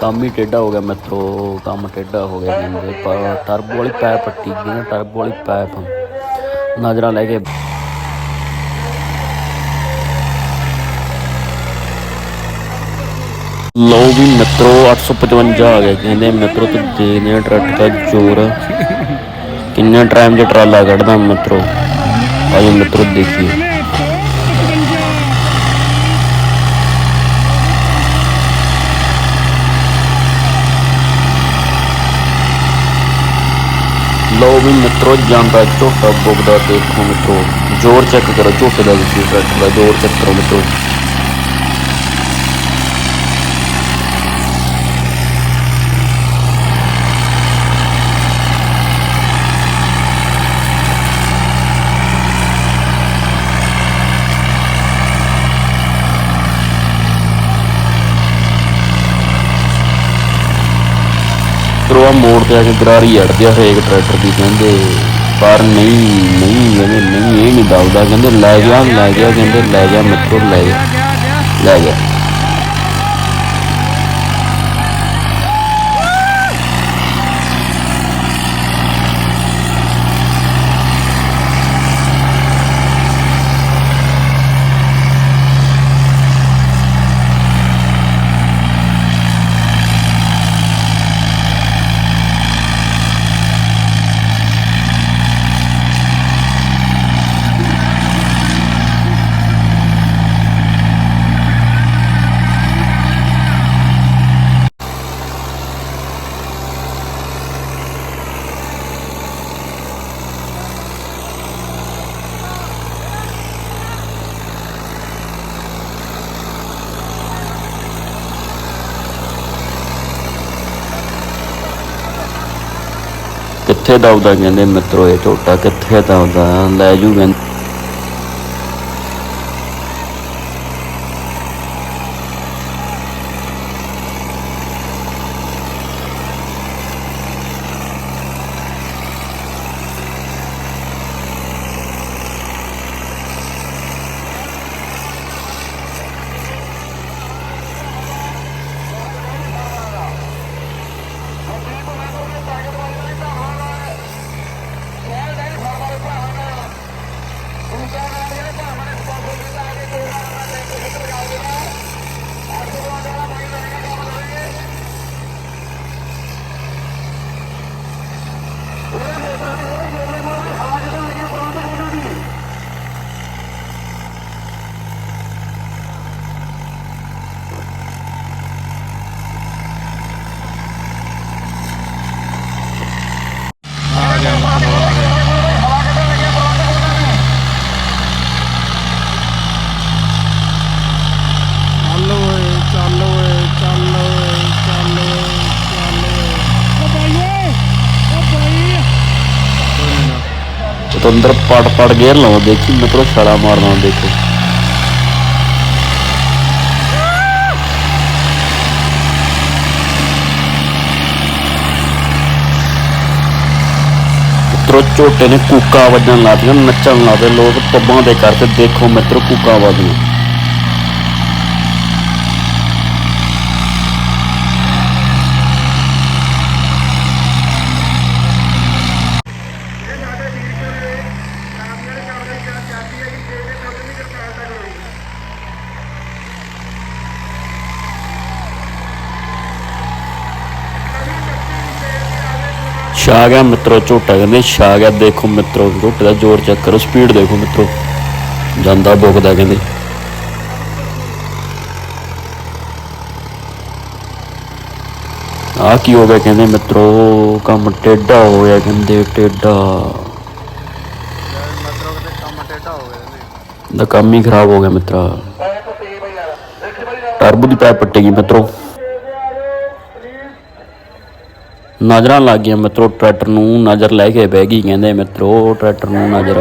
ਕੰਮ ਹੀ ਟੇਢਾ ਹੋ ਗਿਆ ਮਿੱਤਰੋ ਕੰਮ ਟੇਢਾ ਹੋ ਗਿਆ ਕਹਿੰਦੇ ਪਰ ਟਰਬੋ ਵਾਲੀ ਪੈਪ ਪੱਟੀ ਗਈ ਨਾ ਟਰਬੋ ਵਾਲੀ ਪੈਪ ਨਜ਼ਰਾਂ ਲੈ ਕੇ। ਲਓ ਵੀ ਮਿੱਤਰੋ 855 ਆ ਗਿਆ। ਕਹਿੰਦੇ ਮਿੱਤਰੋ ਤੇ ਦੇਖਦੇ ਟਰੱਕ ਦਾ ਜ਼ੋਰ। ਕਿੰਨਾ ਟਾਈਮ 'ਚ ਟਰਾਲਾ ਕੱਢਦਾ ਮਿੱਤਰੋ ਆਜੋ ਮਿੱਤਰੋ ਦੇਖੀਏ। ਲਓ ਵੀ ਮਿੱਤਰੋ, ਜਾਂਦਾ ਝੋਟਾ ਬੁਗਦਾ ਦੇਖੋ ਮਿੱਤਰੋ। ਜ਼ੋਰ ਚੈੱਕ ਕਰੋ, ਝੋਟੇ ਦਾ ਤੁਸੀਂ ਦਾ ਜ਼ੋਰ ਚੈੱਕ ਕਰੋ ਮਿੱਤਰੋ। ਮਿੱਤਰੋ ਆ ਮੋੜ ਤੇ ਆ ਕੇ ਗਰਾਰੀ ਅੜਦੇ ਆ ਹਰੇਕ ਟਰੈਕਟਰ ਦੀ, ਕਹਿੰਦੇ ਪਰ ਨਹੀਂ ਨਹੀਂ, ਕਹਿੰਦੇ ਨਹੀਂ, ਇਹ ਨਹੀਂ ਦਬਦਾ ਕਹਿੰਦੇ ਲੈ ਗਿਆ ਲੈ ਗਿਆ ਕਹਿੰਦੇ ਲੈ ਗਿਆ ਮਿੱਤਰੋ ਲੈ ਗਿਆ ਲੈ ਗਿਆ ਕਿੱਥੇ ਦਬਦਾ ਕਹਿੰਦੇ ਮਿੱਤਰੋ ਇਹ ਝੋਟਾ ਕਿੱਥੇ ਦਬਦਾ ਲੈ ਜੂ ਕਹਿੰਦੇ ਪਤੰਦਰ ਪੜ ਪੜ ਗੇਰ ਲਾਉਂਦਾ, ਦੇਖੀ ਮਿੱਤਰੋ ਛਾਲਾ ਮਾਰਦਾ ਦੇਖੋ। ਮਿੱਤਰੋ, ਝੋਟੇ ਨੇ ਕੂਕਾ ਵੱਜਣ ਲੱਗ ਪਿਆ ਨੱਚਣ ਲੱਗ ਪਏ, ਲੋਕ ਪੱਬਾਂ ਦੇ ਕਰਕੇ ਦੇਖੋ ਮਿੱਤਰੋ ਕੂਕਾ ਵੱਜਣ ਛਾ ਗਿਆ ਮਿੱਤਰੋ, ਝੋਟਾ ਕਹਿੰਦੇ ਛਾ ਗਿਆ ਦੇਖੋ ਮਿੱਤਰੋ, ਝੋਟੇ ਦਾ ਜ਼ੋਰ ਚੈੱਕ ਕਰੋ ਸਪੀਡ ਦੇਖੋ ਮਿੱਤਰੋ। ਜਾਂਦਾ ਬੁਕਦਾ ਕਹਿੰਦੇ। ਆ ਕੀ ਹੋ ਗਿਆ ਕਹਿੰਦੇ ਮਿੱਤਰੋ, ਕੰਮ ਟੇਢਾ ਹੋਇਆ ਕਹਿੰਦੇ ਟੇਢਾ ਮਤਲਬ ਕਿ ਕੰਮ ਟੇਢਾ ਹੋ ਗਿਆ ਕਹਿੰਦੇ ਦਾ ਕੰਮ ਹੀ ਖਰਾਬ ਹੋ ਗਿਆ ਮਿੱਤਰਾ। ਟਰਬੋ ਦੀ ਪੈਪ ਪੱਟੀ ਗਈ ਮਿੱਤਰੋ। ਨਜ਼ਰਾਂ ਲੱਗ ਗਈਆਂ ਮਿੱਤਰੋ, ਟਰੈਕਟਰ ਨੂੰ ਨਜ਼ਰ ਲੈ ਕੇ ਬਹਿ ਗਈ ਕਹਿੰਦੇ ਮਿੱਤਰੋ, ਟਰੈਕਟਰ ਨੂੰ ਨਜ਼ਰ।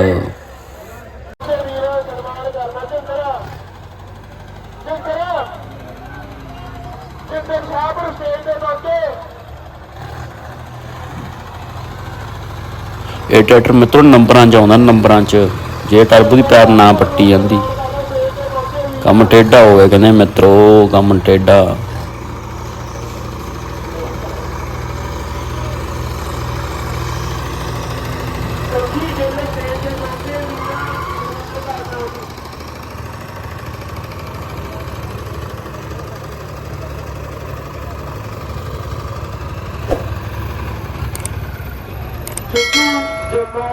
ਇਹ ਟਰੈਕਟਰ ਮਿੱਤਰੋ ਨੰਬਰਾਂ 'ਚ ਆਉਂਦਾ, ਨੰਬਰਾਂ 'ਚ। ਜੇ ਟਰਬੋ ਦੀ ਪੈਰ ਨਾ ਪੱਟੀ ਜਾਂਦੀ। ਕੰਮ ਟੇਢਾ ਹੋ ਗਿਆ ਕਹਿੰਦੇ ਮਿੱਤਰੋ, ਕੰਮ ਟੇਢਾ।